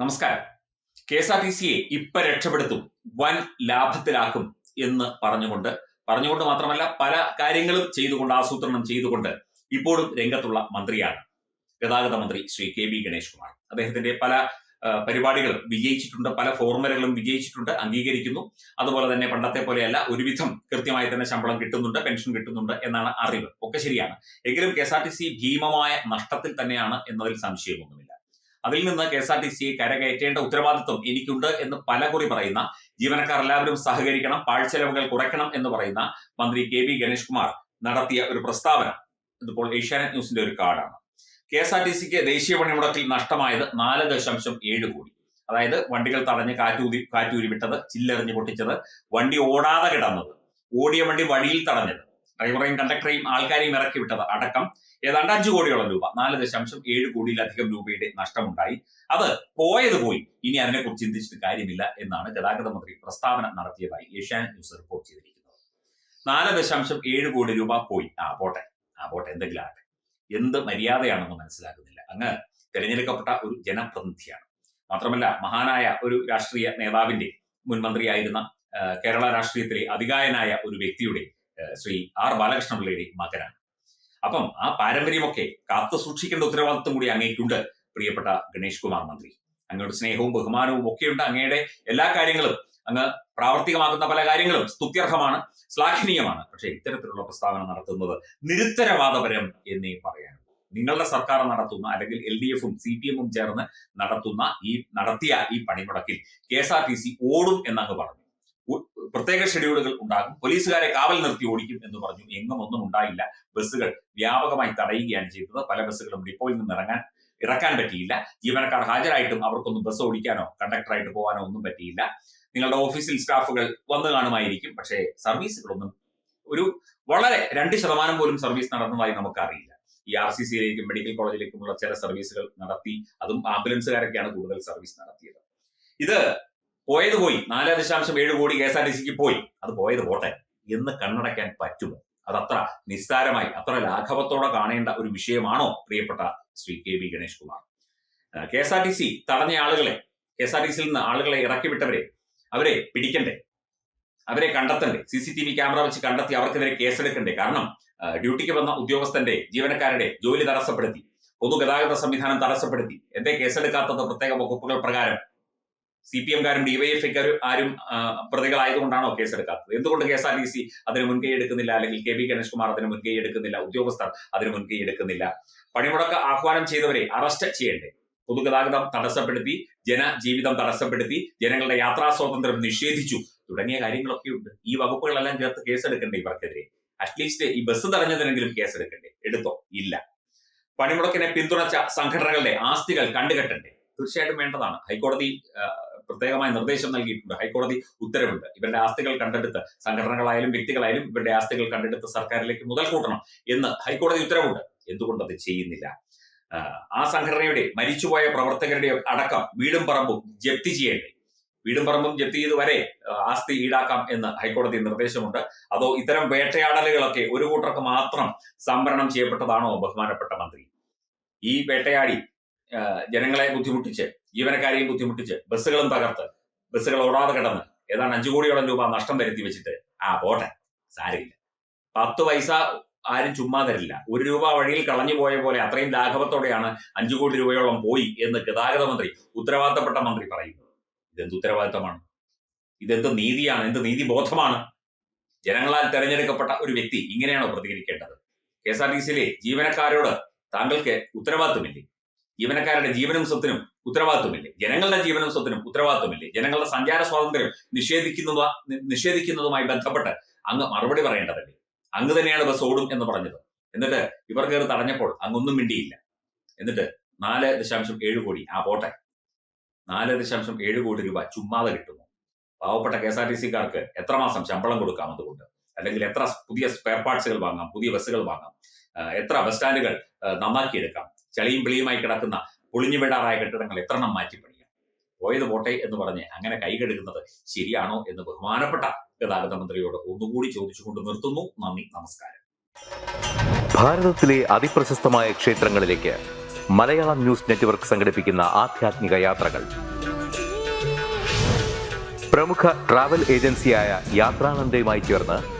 നമസ്കാരം. K S R T സിയെ ഇപ്പൊ രക്ഷപ്പെടുത്തും വൻ ലാഭത്തിലാക്കും എന്ന് പറഞ്ഞുകൊണ്ട് പറഞ്ഞുകൊണ്ട് മാത്രമല്ല പല കാര്യങ്ങളും ചെയ്തുകൊണ്ട് ആസൂത്രണം ചെയ്തുകൊണ്ട് ഇപ്പോഴും രംഗത്തുള്ള മന്ത്രിയാണ്. ഗതാഗത മന്ത്രി ശ്രീ കെ ബി ഗണേഷ് കുമാർ അദ്ദേഹത്തിന്റെ പല പരിപാടികൾ വിജയിച്ചിട്ടുണ്ട് പല ഫോർമുലകളും വിജയിച്ചിട്ടുണ്ട് അംഗീകരിക്കുന്നു. അതുപോലെ തന്നെ പണ്ടത്തെ പോലെയല്ല ഒരുവിധം കൃത്യമായി തന്നെ ശമ്പളം കിട്ടുന്നുണ്ട് പെൻഷൻ കിട്ടുന്നുണ്ട് എന്നാണ് അറിവ്. ഒക്കെ ശരിയാണ്. എങ്കിലും K S R T C ഭീമമായ നഷ്ടത്തിൽ തന്നെയാണ് എന്നതിൽ സംശയമൊന്നുമില്ല. അതിൽ നിന്ന് കെ എസ് ആർ ടി സിയെ കരകയറ്റേണ്ട ഉത്തരവാദിത്വം എനിക്കുണ്ട് എന്ന് പലകുറി പറയുന്ന ജീവനക്കാർ എല്ലാവരും സഹകരിക്കണം പാഴ്ചെലവുകൾ കുറയ്ക്കണം എന്ന് പറയുന്ന മന്ത്രി കെ വി ഗണേഷ് കുമാർ നടത്തിയ ഒരു പ്രസ്താവന. ഇതിപ്പോൾ ഏഷ്യാനെറ്റ് ന്യൂസിന്റെ ഒരു കാർഡാണ്. കെ എസ് ആർ ടി സിക്ക് ദേശീയ പണിമുടക്കിൽ നഷ്ടമായത് നാല് ദശാംശം ഏഴ് കോടി. അതായത് വണ്ടികൾ തടഞ്ഞ് കാറ്റൂതി കാറ്റൂരി വിട്ടത് ചില്ലെറിഞ്ഞ് പൊട്ടിച്ചത് വണ്ടി ഓടാതെ കിടന്നത് ഓടിയ വണ്ടി വഴിയിൽ തടഞ്ഞത്. ഡ്രൈവറെയും കണ്ടക്ടറെയും ആൾക്കാരെയും ഇറക്കി വിട്ടത് അടക്കം. ഏതാണ്ട് അഞ്ചു കോടിയോളം രൂപ നാല് ദശാംശം ഏഴ് കോടിയിലധികം രൂപയുടെ നഷ്ടമുണ്ടായി. അത് പോയത് പോയി. ഇനി അതിനെക്കുറിച്ച് ചിന്തിച്ചിട്ട് കാര്യമില്ല എന്നാണ് ഗതാഗത മന്ത്രി പ്രസ്താവന നടത്തിയതായി ഏഷ്യാനെറ്റ് ന്യൂസ് റിപ്പോർട്ട് ചെയ്തിരിക്കുന്നത്. നാല് ദശാംശം ഏഴ് കോടി രൂപ പോയി. ആ പോട്ടെ. ആ പോട്ടെ. എന്തെങ്കിലും ആട്ടെ എന്ത് മര്യാദയാണെന്ന് മനസ്സിലാക്കുന്നില്ല അങ്ങ് തിരഞ്ഞെടുക്കപ്പെട്ട ഒരു ജനപ്രതിനിധിയാണ്. മാത്രമല്ല മഹാനായ ഒരു രാഷ്ട്രീയ നേതാവിന്റെ മുൻമന്ത്രിയായിരുന്ന കേരള രാഷ്ട്രീയത്തിലെ അതികായനായ ഒരു വ്യക്തിയുടെ ശ്രീ ആർ ബാലകൃഷ്ണപിള്ളയുടെ മകനാണ്. അപ്പം ആ പാരമ്പര്യമൊക്കെ കാത്തു സൂക്ഷിക്കേണ്ട ഉത്തരവാദിത്വം കൂടി അങ്ങേക്കുണ്ട് പ്രിയപ്പെട്ട ഗണേഷ് കുമാർ മന്ത്രി. അങ്ങയുടെ സ്നേഹവും ബഹുമാനവും ഒക്കെയുണ്ട് അങ്ങയുടെ എല്ലാ കാര്യങ്ങളും. അങ്ങ് പ്രാവർത്തികമാക്കുന്ന പല കാര്യങ്ങളും സ്തുത്യർഹമാണ് ശ്ലാഘനീയമാണ്. പക്ഷേ ഇത്തരത്തിലുള്ള പ്രസ്താവന നടത്തുന്നത് നിരുത്തരവാദപരം എന്നേ പറയാൻ നിങ്ങളുടെ സർക്കാർ നടത്തുന്ന അല്ലെങ്കിൽ എൽ ഡി എഫും സി പി എമ്മും ചേർന്ന് നടത്തുന്ന ഈ നടത്തിയ ഈ പണിമുടക്കിൽ K S R T C ഓടും എന്നങ്ങ് പറഞ്ഞു. പ്രത്യേക ഷെഡ്യൂളുകൾ ഉണ്ടാകും. പോലീസുകാരെ കാവൽ നിർത്തി ഓടിക്കും എന്ന് പറഞ്ഞു. എങ്ങും ഒന്നും ഉണ്ടായില്ല. ബസ്സുകൾ വ്യാപകമായി തടയുകയാണ് ചെയ്തത്. പല ബസ്സുകളും ഡിപ്പോയിൽ നിന്ന് ഇറങ്ങാൻ ഇറക്കാൻ പറ്റിയില്ല. ജീവനക്കാർ ഹാജരായിട്ടും അവർക്കൊന്നും ബസ് ഓടിക്കാനോ കണ്ടക്ടറായിട്ട് പോകാനോ ഒന്നും പറ്റിയില്ല. നിങ്ങളുടെ ഓഫീസിൽ സ്റ്റാഫുകൾ വന്നു കാണുമായിരിക്കും. പക്ഷേ സർവീസുകളൊന്നും ഒരു വളരെ രണ്ട് ശതമാനം പോലും സർവീസ് നടന്നതായി നമുക്കറിയില്ല. ഈ ആർ സി സിയിലേക്കും മെഡിക്കൽ കോളേജിലേക്കുമുള്ള ചില സർവീസുകൾ നടത്തി അതും ആംബുലൻസുകാരൊക്കെയാണ് കൂടുതൽ സർവീസ് നടത്തിയത്. ഇത് പോയത് പോയി. നാല് ദശാംശം ഏഴ് കോടി കെ എസ് ആർ ടി സിക്ക് പോയി. അത് പോയത് പോട്ടെ. എന്ന് കണ്ണടയ്ക്കാൻ പറ്റുമോ? അതത്ര നിസ്സാരമായി അത്ര ലാഘവത്തോടെ കാണേണ്ട ഒരു വിഷയമാണോ പ്രിയപ്പെട്ട Shri K V Ganesh Kumar K S R T C തടഞ്ഞ ആളുകളെ കെ എസ് ആർ ടി സിയിൽ നിന്ന് ആളുകളെ ഇറക്കി വിട്ടവരെ അവരെ പിടിക്കണ്ടേ? അവരെ കണ്ടെത്തണ്ടേ? C C T V camera വെച്ച് കണ്ടെത്തി അവർക്കെതിരെ കേസെടുക്കണ്ടേ? കാരണം ഡ്യൂട്ടിക്ക് വന്ന ഉദ്യോഗസ്ഥന്റെ ജീവനക്കാരുടെ ജോലി തടസ്സപ്പെടുത്തി. പൊതുഗതാഗത സംവിധാനം തടസ്സപ്പെടുത്തി. എന്തേ കേസെടുക്കാത്തത് പ്രത്യേക വകുപ്പുകൾ പ്രകാരം? സി പി എംകാരും ഡിവൈഎഫ്ഐക്കാരും ആരും പ്രതികളായതുകൊണ്ടാണോ കേസ് എടുക്കാത്തത്? എന്തുകൊണ്ട് K S R T C അതിന് മുൻകൈ എടുക്കുന്നില്ല? അല്ലെങ്കിൽ കെ വി ഗണേഷ് കുമാർ അതിന് മുൻകൈ എടുക്കുന്നില്ല? ഉദ്യോഗസ്ഥർ അതിന് മുൻകൈ എടുക്കുന്നില്ല? പണിമുടക്ക് ആഹ്വാനം ചെയ്തവരെ അറസ്റ്റ് ചെയ്യണ്ടേ? പൊതുഗതാഗതം തടസ്സപ്പെടുത്തി ജനജീവിതം തടസ്സപ്പെടുത്തി ജനങ്ങളുടെ യാത്രാ സ്വാതന്ത്ര്യം നിഷേധിച്ചു തുടങ്ങിയ കാര്യങ്ങളൊക്കെ ഉണ്ട് ഈ വകുപ്പുകളെല്ലാം ചേർത്ത് കേസെടുക്കണ്ടേ ഇവർക്കെതിരെ? അറ്റ്ലീസ്റ്റ് ഈ ബസ് തടഞ്ഞതിനെങ്കിലും കേസെടുക്കണ്ടേ? എടുത്തോ? ഇല്ല. പണിമുടക്കിനെ പിന്തുണച്ച സംഘടനകളുടെ ആസ്തികൾ കണ്ടുകെട്ടണ്ടേ? തീർച്ചയായിട്ടും വേണ്ടതാണ്. ഹൈക്കോടതി പ്രത്യേകമായ നിർദ്ദേശം നൽകിയിട്ടുണ്ട്. ഹൈക്കോടതി ഉത്തരവുണ്ട്. ഇവരുടെ ആസ്തികൾ കണ്ടെടുത്ത് സംഘടനകളായാലും വ്യക്തികളായാലും ഇവരുടെ ആസ്തികൾ കണ്ടെടുത്ത് സർക്കാരിലേക്ക് മുതൽ കൂട്ടണം എന്ന് ഹൈക്കോടതി ഉത്തരവുണ്ട്. എന്തുകൊണ്ട് അത് ചെയ്യുന്നില്ല? ആ, സംഘടനയുടെ മരിച്ചുപോയ പ്രവർത്തകരുടെ അടക്കം വീടും പറമ്പും ജപ്തി ചെയ്യേണ്ടേ? വീടും പറമ്പും ജപ്തി ചെയ്ത് വരെ ആസ്തി ഈടാക്കാം എന്ന് ഹൈക്കോടതി നിർദ്ദേശമുണ്ട്. അതോ ഇത്തരം വേട്ടയാടലുകളൊക്കെ ഒരു കൂട്ടർക്ക് മാത്രം സംവരണം ചെയ്യപ്പെട്ടതാണോ ബഹുമാനപ്പെട്ട മന്ത്രി? ഈ വേട്ടയാടി ജനങ്ങളെ ബുദ്ധിമുട്ടിച്ച് ജീവനക്കാരെയും ബുദ്ധിമുട്ടിച്ച് ബസ്സുകളും തകർത്ത് ബസ്സുകൾ ഓടാതെ കിടന്ന് ഏതാണ്ട് അഞ്ചു കോടിയോളം രൂപ നഷ്ടം വരുത്തി വെച്ചിട്ട് ആ പോട്ടെ സാരമില്ല. പത്ത് പൈസ ആരും ചുമ്മാ തരില്ല. ഒരു രൂപ വഴിയിൽ കളഞ്ഞു പോയ പോലെ അത്രയും ലാഘവത്തോടെയാണ് അഞ്ചു കോടി രൂപയോളം പോയി എന്ന് ഗതാഗത മന്ത്രി ഉത്തരവാദിത്തപ്പെട്ട മന്ത്രി പറയുന്നത് ഇതെന്ത് ഉത്തരവാദിത്തമാണ്? ഇതെന്ത് നീതിയാണ്? എന്ത് നീതിബോധമാണ്? ജനങ്ങളാൽ തെരഞ്ഞെടുക്കപ്പെട്ട ഒരു വ്യക്തി ഇങ്ങനെയാണോ പ്രതികരിക്കേണ്ടത്? കെ എസ് ആർ ടി സിയിലെ ജീവനക്കാരോട് താങ്കൾക്ക് ഉത്തരവാദിത്വമില്ലേ? ജീവനക്കാരുടെ ജീവനും സ്വത്തിനും ഉത്തരവാദിത്വമില്ലേ? ജനങ്ങളുടെ ജീവനും സ്വത്തിനും ഉത്തരവാദിത്വമില്ലേ? ജനങ്ങളുടെ സഞ്ചാര സ്വാതന്ത്ര്യം നിഷേധിക്കുന്ന നിഷേധിക്കുന്നതുമായി ബന്ധപ്പെട്ട് അങ്ങ് മറുപടി പറയേണ്ടതല്ലേ? അങ്ങ് തന്നെയാണ് ബസ് ഓടും എന്ന് പറഞ്ഞത്. എന്നിട്ട് ഇവർ കയറി തടഞ്ഞപ്പോൾ അങ്ങൊന്നും മിണ്ടിയില്ല. എന്നിട്ട് നാല് ദശാംശം ഏഴ് കോടി ആ പോട്ടെ. നാല് ദശാംശം ഏഴ് കോടി രൂപ ചുമ്മാതെ കിട്ടുന്നു. പാവപ്പെട്ട കെ എസ് ആർ ടി സിക്കാർക്ക് എത്ര മാസം ശമ്പളം കൊടുക്കാം അതുകൊണ്ട്? അല്ലെങ്കിൽ എത്ര പുതിയ സ്പെയർ പാർട്സുകൾ വാങ്ങാം പുതിയ ബസ്സുകൾ വാങ്ങാം? എത്ര ബസ് സ്റ്റാൻഡുകൾ നന്നാക്കിയെടുക്കാം. ചളിയും പിളിയുമായി കിടക്കുന്ന പൊളിഞ്ഞു വീടാറായ കെട്ടിടങ്ങൾ എത്രണ്ണം മാറ്റി മാറ്റിപ്പണിയാം? പോയത് പോട്ടെ എന്ന് പറഞ്ഞ് അങ്ങനെ കൈകെടുക്കുന്നത് ശരിയാണോ എന്ന് ബഹുമാനപ്പെട്ട ഗതാഗത മന്ത്രിയോട് ഒന്നുകൂടി ചോദിച്ചുകൊണ്ട് നിർത്തുന്നു. നന്ദി നമസ്കാരം. ഭാരതത്തിലെ അതിപ്രശസ്തമായ ക്ഷേത്രങ്ങളിലേക്ക് മലയാളം ന്യൂസ് നെറ്റ്വർക്ക് സംഘടിപ്പിക്കുന്ന ആധ്യാത്മിക യാത്രകൾ. പ്രമുഖ ട്രാവൽ ഏജൻസിയായ യാത്രാനന്ദയുമായി ചേർന്ന്